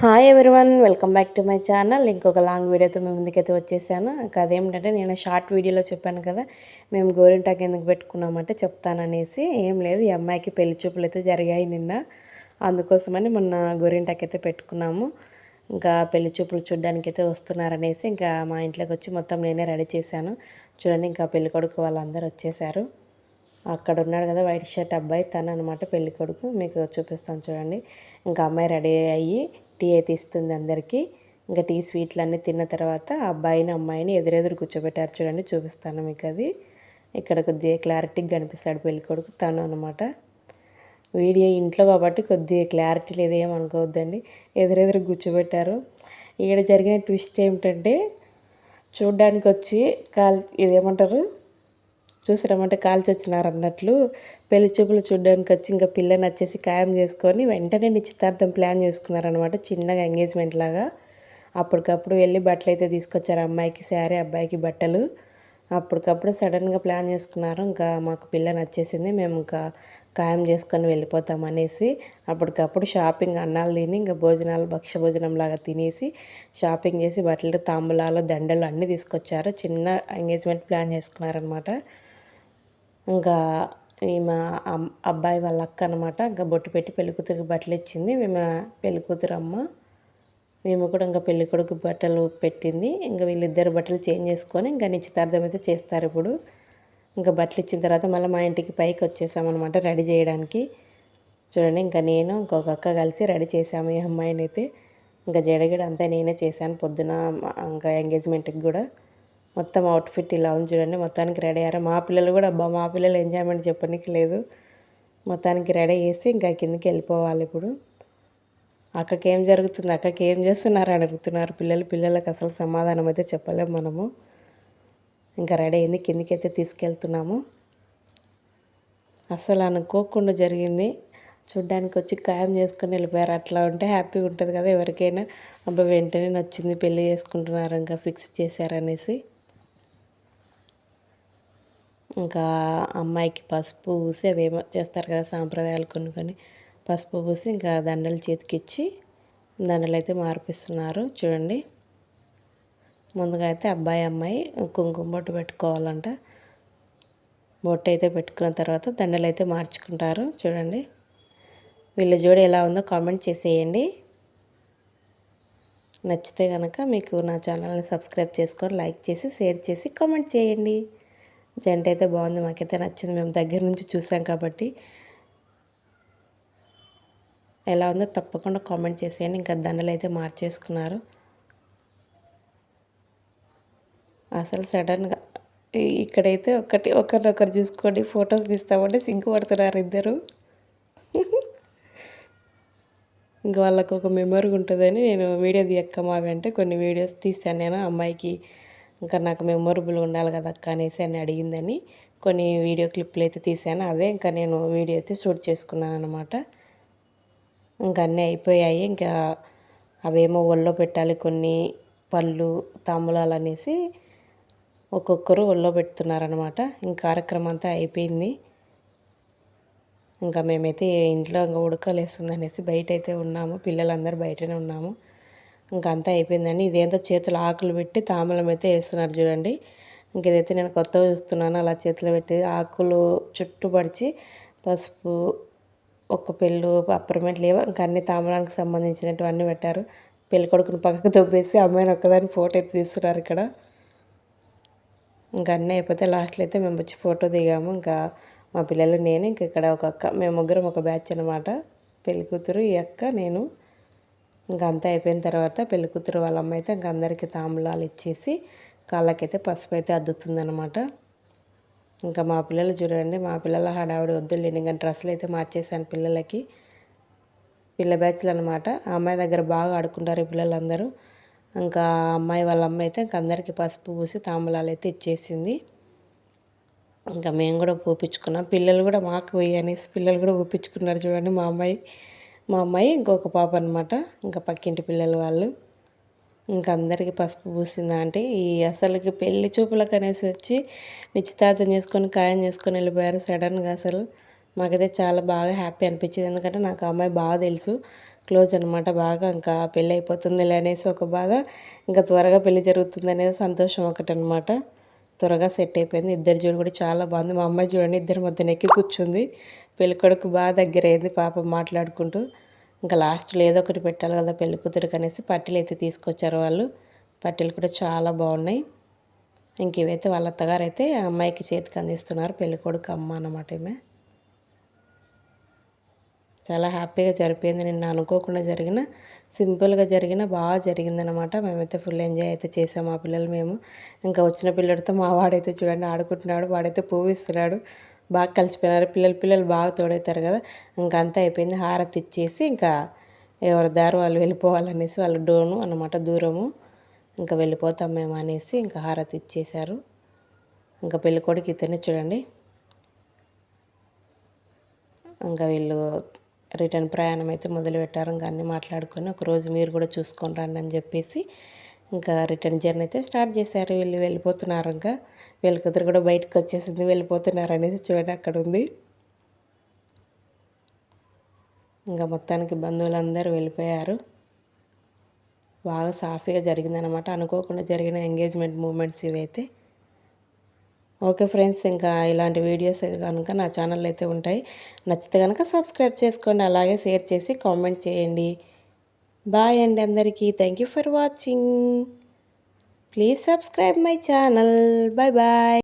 Hi everyone welcome back to my channel ఇంకొక long వీడియోతో మేము ముందుకైతే వచ్చేసాను. ఇంకా అదేమిటంటే నేను షార్ట్ వీడియోలో చెప్పాను కదా మేము గోరింటాకి ఎందుకు పెట్టుకున్నామంటే చెప్తాననేసి. ఏం లేదు ఈ అమ్మాయికి పెళ్ళి చూపులు అయితే జరిగాయి నిన్న. అందుకోసమని మొన్న గోరింటాకి అయితే పెట్టుకున్నాము. ఇంకా పెళ్ళి చూపులు చూడడానికి అయితే వస్తున్నారనేసి ఇంకా మా ఇంట్లోకి వచ్చి మొత్తం నేనే రెడీ చేశాను. చూడండి ఇంకా పెళ్ళి కొడుకు వాళ్ళందరూ వచ్చేసారు. అక్కడ ఉన్నాడు కదా వైట్ షర్ట్ అబ్బాయి తను అనమాట పెళ్ళికొడుకు మీకు చూపిస్తాను చూడండి. ఇంకా అమ్మాయి రెడీ అయ్యి టీ అయితే ఇస్తుంది అందరికీ. ఇంకా టీ స్వీట్లు అన్నీ తిన్న తర్వాత అబ్బాయిని అమ్మాయిని ఎదురెదురు కూర్చోబెట్టారు చూడండి చూపిస్తాను మీకు అది. ఇక్కడ కొద్దిగా క్లారిటీగా కనిపిస్తాడు పెళ్ళి కొడుకు తను అనమాట వీడియో ఇంట్లో కాబట్టి కొద్దిగా క్లారిటీ లేదు ఏమనుకోవద్దండి ఎదురెదురు కూర్చోబెట్టారు. ఇక్కడ జరిగిన ట్విస్ట్ ఏమిటంటే చూడ్డానికి వచ్చి కాల్ ఇదేమంటారు? చూసిరమ్మంటే కాల్చి వచ్చినారు అన్నట్లు పెళ్ళి చూపులు చూడడానికి వచ్చి ఇంకా పిల్లని వచ్చేసి ఖాయం చేసుకొని వెంటనే నిశ్చితార్థం ప్లాన్ చేసుకున్నారనమాట చిన్నగా ఎంగేజ్మెంట్ లాగా. అప్పటికప్పుడు వెళ్ళి బట్టలు అయితే తీసుకొచ్చారు అమ్మాయికి శారీ అబ్బాయికి బట్టలు. అప్పటికప్పుడు సడన్గా ప్లాన్ చేసుకున్నారు. ఇంకా మాకు పిల్ల నచ్చేసింది మేము ఇంకా ఖాయం చేసుకొని వెళ్ళిపోతాం అనేసి అప్పటికప్పుడు షాపింగ్ అన్నాలు తిని ఇంకా భోజనాలు భక్ష్య భోజనం లాగా తినేసి షాపింగ్ చేసి బట్టలు తాంబూలాలు దండలు అన్నీ తీసుకొచ్చారు. చిన్న ఎంగేజ్మెంట్ ప్లాన్ చేసుకున్నారనమాట ఇంకా ఈమె అబ్బాయి వాళ్ళ అక్క అనమాట ఇంకా బొట్టు పెట్టి పెళ్ళి కూతురికి బట్టలు ఇచ్చింది. మేము పెళ్ళి కూతురు అమ్మ. మేము కూడా ఇంకా పెళ్ళి కొడుకు బట్టలు పెట్టింది. ఇంకా వీళ్ళిద్దరు బట్టలు చేంజ్ చేసుకొని ఇంకా నిశ్చితార్థం అయితే చేస్తారు ఇప్పుడు. ఇంకా బట్టలు ఇచ్చిన తర్వాత మళ్ళీ మా ఇంటికి పైకి వచ్చేసామన్నమాట రెడీ చేయడానికి. చూడండి ఇంకా నేను ఇంకొక అక్క కలిసి రెడీ చేసాము ఈ అమ్మాయిని అయితే. ఇంకా జడగడ అంతా నేనే చేశాను పొద్దున ఇంకా ఎంగేజ్మెంట్కి కూడా. మొత్తం అవుట్ఫిట్ ఇలా ఉంది చూడండి. మొత్తానికి రెడీ అయ్యారు. మా పిల్లలు కూడా అబ్బా మా పిల్లలు ఎంజాయ్మెంట్ చెప్పడానికి లేదు. మొత్తానికి రెడీ చేసి ఇంకా కిందకి వెళ్ళిపోవాలి ఇప్పుడు. అక్కకి ఏం జరుగుతుంది? అక్కకి ఏం చేస్తున్నారు అని అడుగుతున్నారు పిల్లలు. పిల్లలకు అసలు సమాధానం అయితే చెప్పలేము మనము. ఇంకా రెడీ అయింది. కిందికి అయితే తీసుకెళ్తున్నాము. అసలు అనుకోకుండా జరిగింది. చూడ్డానికి వచ్చి ఖాయం చేసుకుని వెళ్ళిపోయారు. అట్లా ఉంటే హ్యాపీగా ఉంటుంది కదా ఎవరికైనా. అబ్బా వెంటనే నచ్చింది పెళ్ళి చేసుకుంటున్నారు ఇంకా ఫిక్స్ చేశారనేసి. ఇంకా అమ్మాయికి పసుపు పూసి అవేమో చేస్తారు కదా సాంప్రదాయాలు కొన్ని కొన్ని. పసుపు పూసి ఇంకా దండలు చేతికిచ్చి దండలు అయితే మార్పిస్తున్నారు. చూడండి. ముందుగా అయితే అబ్బాయి అమ్మాయి కుంకుమ బొట్టు పెట్టుకోవాలంట. బొట్టు అయితే పెట్టుకున్న తర్వాత దండలు అయితే మార్చుకుంటారు. చూడండి. వీళ్ళ జోడి ఎలా ఉందో కామెంట్ చేసేయండి. నచ్చితే కనుక మీకు నా ఛానల్ని సబ్స్క్రైబ్ చేసుకొని లైక్ చేసి షేర్ చేసి కామెంట్ చేయండి. జంట అయితే బాగుంది మాకైతే నచ్చింది. మేము దగ్గర నుంచి చూసాం కాబట్టి. ఎలా ఉందో తప్పకుండా కామెంట్ చేసేయండి. ఇంకా దండలు అయితే మార్చేసుకున్నారు. అసలు సడన్గా ఇక్కడైతే ఒకటి ఒకరినొకరు చూసుకోండి. ఫొటోస్ తీస్తామంటే సింక్ పడుతున్నారు ఇద్దరు. ఇంకా వాళ్ళకు ఒక మెమరీ ఉంటుందని నేను వీడియో తీయక్క అంటే కొన్ని వీడియోస్ తీసాను నేను అమ్మాయికి. ఇంకా నాకు మెమొరబుల్ ఉండాలి కదా అక్క అనేసి అని అడిగిందని కొన్ని వీడియో క్లిప్లు అయితే తీసాను అవే ఇంకా నేను వీడియో అయితే షూట్ చేసుకున్నాను అనమాట ఇంకా అన్నీ అయిపోయాయి. ఇంకా అవేమో ఒళ్ళో పెట్టాలి కొన్ని పళ్ళు తాంబూలాలు అనేసి ఒక్కొక్కరు ఒళ్ళో పెడుతున్నారనమాట ఇంకా కార్యక్రమం అంతా అయిపోయింది. ఇంకా మేమైతే ఇంట్లో ఇంకా ఉడకలేస్తుంది అనేసి బయట అయితే ఉన్నాము. పిల్లలందరూ బయటనే ఉన్నాము. ఇంకా అంతా అయిపోయిందండి. ఇదేంతో చేతులు ఆకులు పెట్టి తామలం అయితే వేస్తున్నారు చూడండి. ఇంక ఇదైతే నేను కొత్తగా చూస్తున్నాను. అలా చేతులు పెట్టి ఆకులు చుట్టుపడిచి పసుపు ఒక పెళ్ళు అప్పర్మెంట్ లేవు ఇంకా అన్ని తామరానికి సంబంధించినటువన్నీ పెట్టారు. పెళ్ళి కొడుకుని పక్కకు దొబ్బేసి అమ్మాయిని ఒక్కదాన్ని ఫోటో అయితే తీస్తున్నారు ఇక్కడ. ఇంకా అన్నీ అయిపోతే లాస్ట్లో అయితే మేము వచ్చి ఫోటో దిగాము. ఇంకా మా పిల్లలు నేను ఇంక ఇక్కడ ఒక అక్క మేము ముగ్గురం ఒక బ్యాచ్ అనమాట పెళ్ళి కూతురు ఈ అక్క నేను. ఇంకా అంతా అయిపోయిన తర్వాత పెళ్ళి కూతురు వాళ్ళ అమ్మ అయితే ఇంకా అందరికీ తాంబూలాలు ఇచ్చేసి కాళ్ళకైతే పసుపు అయితే అద్దుతుందనమాట ఇంకా మా పిల్లలు చూడండి మా పిల్లల హడావిడి వద్దులేండి ఇంకా డ్రెస్సులు అయితే మార్చేసాను పిల్లలకి. పిల్ల బ్యాచ్లు అనమాట ఆ అమ్మాయి దగ్గర బాగా ఆడుకుంటారు ఈ పిల్లలందరూ. ఇంకా అమ్మాయి వాళ్ళ అమ్మ అయితే ఇంకా అందరికీ పసుపు పూసి తాంబూలాలు అయితే ఇచ్చేసింది. ఇంకా మేము కూడా పూపించుకున్నాం పిల్లలు కూడా మాకు పోయి అనేసి పిల్లలు కూడా ఊపించుకున్నారు చూడండి మా అమ్మాయి. మా అమ్మాయి ఇంకొక పాప అనమాట ఇంకా పక్కింటి పిల్లల వాళ్ళు. ఇంకా అందరికీ పసుపు పూసిందా అంటే ఈ అసలుకి పెళ్ళి చూపులకు అనేసి వచ్చి నిశ్చితార్థం చేసుకొని ఖాయం చేసుకొని వెళ్ళిపోయారు సడన్గా అసలు. మాకైతే చాలా బాగా హ్యాపీ అనిపించింది. ఎందుకంటే నాకు అమ్మాయి బాగా తెలుసు. క్లోజ్ అనమాట బాగా. ఇంకా పెళ్ళి అయిపోతుంది అనేసి ఒక బాధ. ఇంకా త్వరగా పెళ్ళి జరుగుతుంది అనేది సంతోషం ఒకటి అనమాట త్వరగా సెట్ అయిపోయింది. ఇద్దరు చూడు కూడా చాలా బాగుంది. మా అమ్మాయి చూడండి ఇద్దరి మధ్యన ఎక్కి కూర్చుంది. పెళ్ళికొడుకు బాగా దగ్గర అయింది పాప మాట్లాడుకుంటూ. ఇంకా లాస్ట్లో ఏదో ఒకటి పెట్టాలి కదా పెళ్ళి కూతురికి అనేసి పట్టీలు అయితే తీసుకొచ్చారు వాళ్ళు. పట్టీలు కూడా చాలా బాగున్నాయి. ఇంక ఇవైతే వాళ్ళ అత్తగారు అయితే అమ్మాయికి చేతికి అందిస్తున్నారు పెళ్ళి కొడుకు అమ్మ అన్నమాట ఈమె. చాలా హ్యాపీగా జరిపోయింది. నిన్న అనుకోకుండా జరిగిన సింపుల్గా జరిగిన బాగా జరిగిందనమాట మేమైతే ఫుల్ ఎంజాయ్ అయితే చేసాం మా పిల్లలు మేము. ఇంకా వచ్చిన పిల్లడితో మా వాడైతే చూడండి ఆడుకుంటున్నాడు వాడైతే పూవిస్తున్నాడు బాగా కలిసిపోయినారు. పిల్లలు పిల్లలు బాగా తోడవుతారు కదా. ఇంకా అంతా అయిపోయింది. హారతి ఇచ్చేసి ఇంకా ఎవరి దారి వాళ్ళు వెళ్ళిపోవాలనేసి వాళ్ళు డోను అన్నమాట దూరము. ఇంకా వెళ్ళిపోతాం మేము అనేసి ఇంకా హారతి ఇచ్చేశారు. ఇంకా పెళ్ళికొడుకు ఇతనే చూడండి. ఇంకా వీళ్ళు రిటర్న్ ప్రయాణం అయితే మొదలుపెట్టారు. ఇంకా అన్నీ మాట్లాడుకొని ఒకరోజు మీరు కూడా చూసుకొని రండి అని చెప్పేసి ఇంకా రిటర్న్ జర్నీ అయితే స్టార్ట్ చేశారు. వీళ్ళు వెళ్ళిపోతున్నారు ఇంకా. వీళ్ళ కుదురు కూడా బయటకు వచ్చేసింది. వెళ్ళిపోతున్నారు అనేది చూడండి అక్కడ ఉంది. ఇంకా మొత్తానికి బంధువులందరూ వెళ్ళిపోయారు. బాగా సాఫీగా జరిగిందనమాట అనుకోకుండా జరిగిన ఎంగేజ్మెంట్ మూమెంట్స్ ఇవైతే. ఓకే ఫ్రెండ్స్ ఇంకా ఇలాంటి వీడియోస్ కనుక నా ఛానల్ అయితే ఉంటాయి. నచ్చితే కనుక సబ్స్క్రైబ్ చేసుకోండి. అలాగే షేర్ చేసి కామెంట్ చేయండి. బాయ్ అండి అందరికీ. Thank you for watching please subscribe my channel bye bye